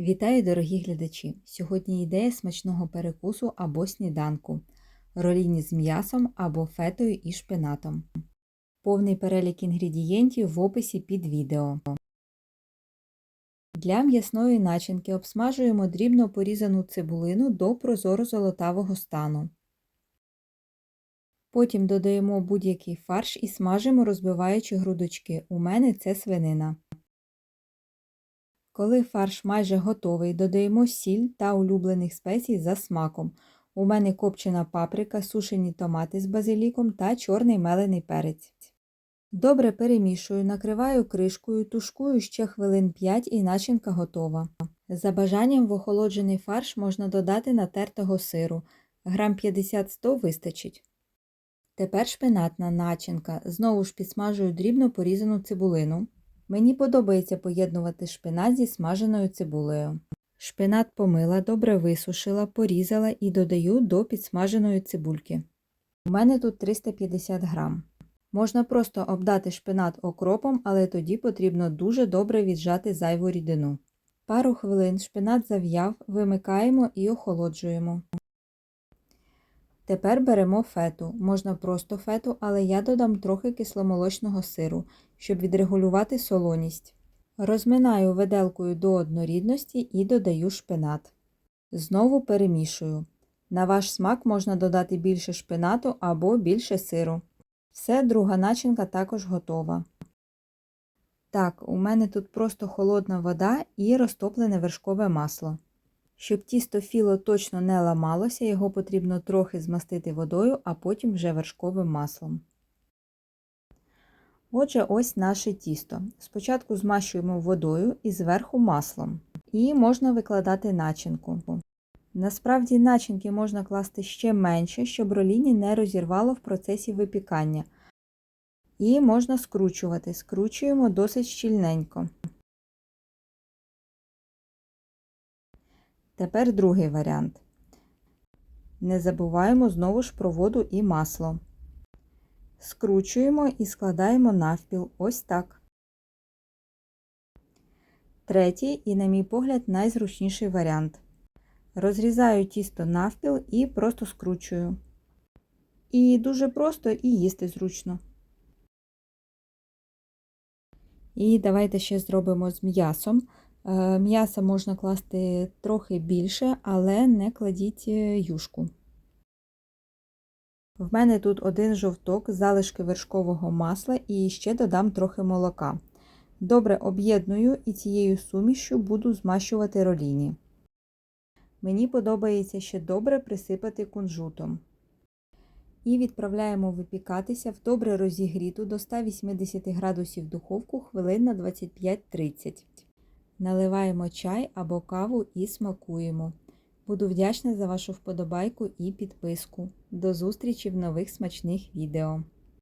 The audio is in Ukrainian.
Вітаю, дорогі глядачі! Сьогодні ідея смачного перекусу або сніданку, роліні з м'ясом або фетою і шпинатом. Повний перелік інгредієнтів в описі під відео. Для м'ясної начинки обсмажуємо дрібно порізану цибулину до прозоро-золотавого стану. Потім додаємо будь-який фарш і смажимо, розбиваючи грудочки. У мене це свинина. Коли фарш майже готовий, додаємо сіль та улюблених спецій за смаком. У мене копчена паприка, сушені томати з базиліком та чорний мелений перець. Добре перемішую, накриваю кришкою, тушкую ще хвилин 5 і начинка готова. За бажанням в охолоджений фарш можна додати натертого сиру. Грам 50-100 вистачить. Тепер шпинатна начинка. Знову ж підсмажую дрібно порізану цибулину. Мені подобається поєднувати шпинат зі смаженою цибулею. Шпинат помила, добре висушила, порізала і додаю до підсмаженої цибульки. У мене тут 350 грам. Можна просто обдати шпинат окропом, але тоді потрібно дуже добре віджати зайву рідину. Пару хвилин шпинат зав'яв, вимикаємо і охолоджуємо. Тепер беремо фету. Можна просто фету, але я додам трохи кисломолочного сиру, щоб відрегулювати солоність. Розминаю виделкою до однорідності і додаю шпинат. Знову перемішую. На ваш смак можна додати більше шпинату або більше сиру. Все, друга начинка також готова. Так, у мене тут просто холодна вода і розтоплене вершкове масло. Щоб тісто філо точно не ламалося, його потрібно трохи змастити водою, а потім вже вершковим маслом. Отже, ось наше тісто. Спочатку змащуємо водою і зверху маслом. І можна викладати начинку. Насправді начинки можна класти ще менше, щоб роліні не розірвало в процесі випікання. І можна скручувати. Скручуємо досить щільненько. Тепер другий варіант. Не забуваємо знову ж про воду і масло. Скручуємо і складаємо навпіл ось так. Третій і, на мій погляд, найзручніший варіант. Розрізаю тісто навпіл і просто скручую. І дуже просто і їсти зручно. І давайте ще зробимо з м'ясом. Е, м'яса можна класти трохи більше, але не кладіть е, юшку. В мене тут один жовток, залишки вершкового масла і ще додам трохи молока. Добре об'єдную і цією сумішю буду змащувати роліні. Мені подобається ще добре присипати кунжутом. І відправляємо випікатися в добре розігріту до 180 градусів духовку хвилин на 25-30. Наливаємо чай або каву і смакуємо. Буду вдячна за вашу вподобайку і підписку. До зустрічі в нових смачних відео!